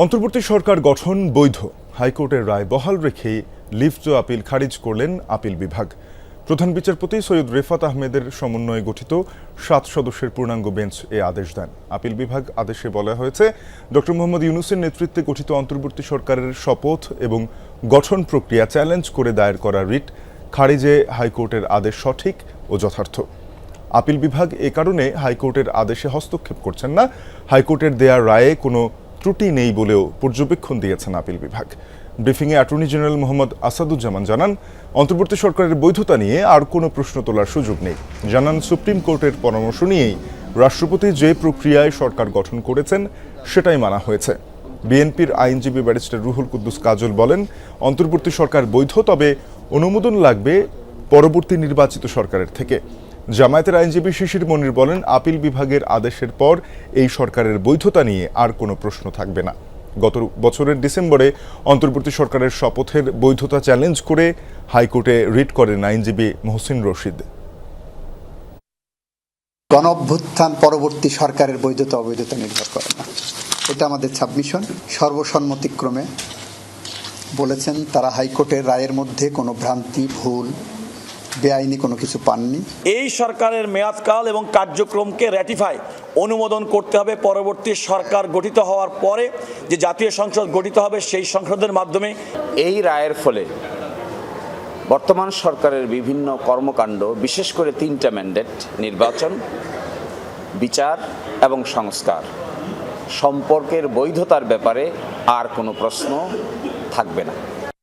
অন্তর্বর্তী সরকার গঠন বৈধ। হাইকোর্টের রায় বহাল রেখে লিফট আপিল খারিজ করলেন আপিল বিভাগ। প্রধান বিচারপতি সৈয়দ রেফাত আহমেদের সমন্বয়ে গঠিত সাত সদস্যের পূর্ণাঙ্গ বেঞ্চ এ আদেশ দেন। আপিল বিভাগ আদেশে বলা হয়েছে, ডক্টর মোহাম্মদ ইউনুসের নেতৃত্বে গঠিত অন্তর্বর্তী সরকারের শপথ এবং গঠন প্রক্রিয়া চ্যালেঞ্জ করে দায়ের করা রিট খারিজে হাইকোর্টের আদেশ সঠিক ও যথার্থ। আপিল বিভাগ এ কারণে হাইকোর্টের আদেশে হস্তক্ষেপ করছেন না। হাইকোর্টের দেয়া রায়ে কোনো ত্রুটি নেই বলেও পর্যবেক্ষণ দিয়েছেন আপিল বিভাগ। ব্রিফিংয়ে অ্যাটর্নি জেনারেল মোহাম্মদ আসাদুজ্জামান জানান, অন্তর্বর্তী সরকারের বৈধতা নিয়ে আর কোনো প্রশ্ন তোলার সুযোগ নেই। জানান, সুপ্রিম কোর্টের পরামর্শ নিয়েই রাষ্ট্রপতি যে প্রক্রিয়ায় সরকার গঠন করেছেন, সেটাই মানা হয়েছে। বিএনপির আইনজীবী ব্যারিস্টার রুহুল কুদ্দুস কাজল বলেন, অন্তর্বর্তী সরকার বৈধ, তবে অনুমোদন লাগবে পরবর্তী নির্বাচিত সরকারের থেকে। জামায়াতের আইনজীবী শিশির মনির বলেন, আপিল বিভাগের আদেশের পর এই সরকারের বৈধতা নিয়ে আর কোনো প্রশ্ন থাকবে না। গত বছরের ডিসেম্বরে অন্তর্বর্তী সরকারের শপথের বৈধতা চ্যালেঞ্জ করে হাইকোর্টে রিট করেন আইনজীবী মহসিন রশিদ। গণ অভ্যুত্থান পরবর্তী সরকারের বৈধতা, অবৈধতা নির্ভর করে না। এটা আমাদের সাবমিশন সর্বসম্মতিক্রমে বলেছেন, তারা হাইকোর্টের রায়ের মধ্যে কোনো ভ্রান্তি, ভুল বেআইনি কোনো কিছু পাননি। এই সরকারের মেয়াদকাল এবং কার্যক্রমকে র্যাটিফাই অনুমোদন করতে হবে। পরবর্তী সরকার গঠিত হওয়ার পরে যে জাতীয় সংসদ গঠিত হবে সেই সংসদের মাধ্যমে এই রায়ের ফলে বর্তমান সরকারের বিভিন্ন কর্মকাণ্ড বিশেষ করে তিনটা ম্যান্ডেট নির্বাচন বিচার এবং সংস্কার সম্পর্কের বৈধতার ব্যাপারে আর কোনো প্রশ্ন থাকবে না।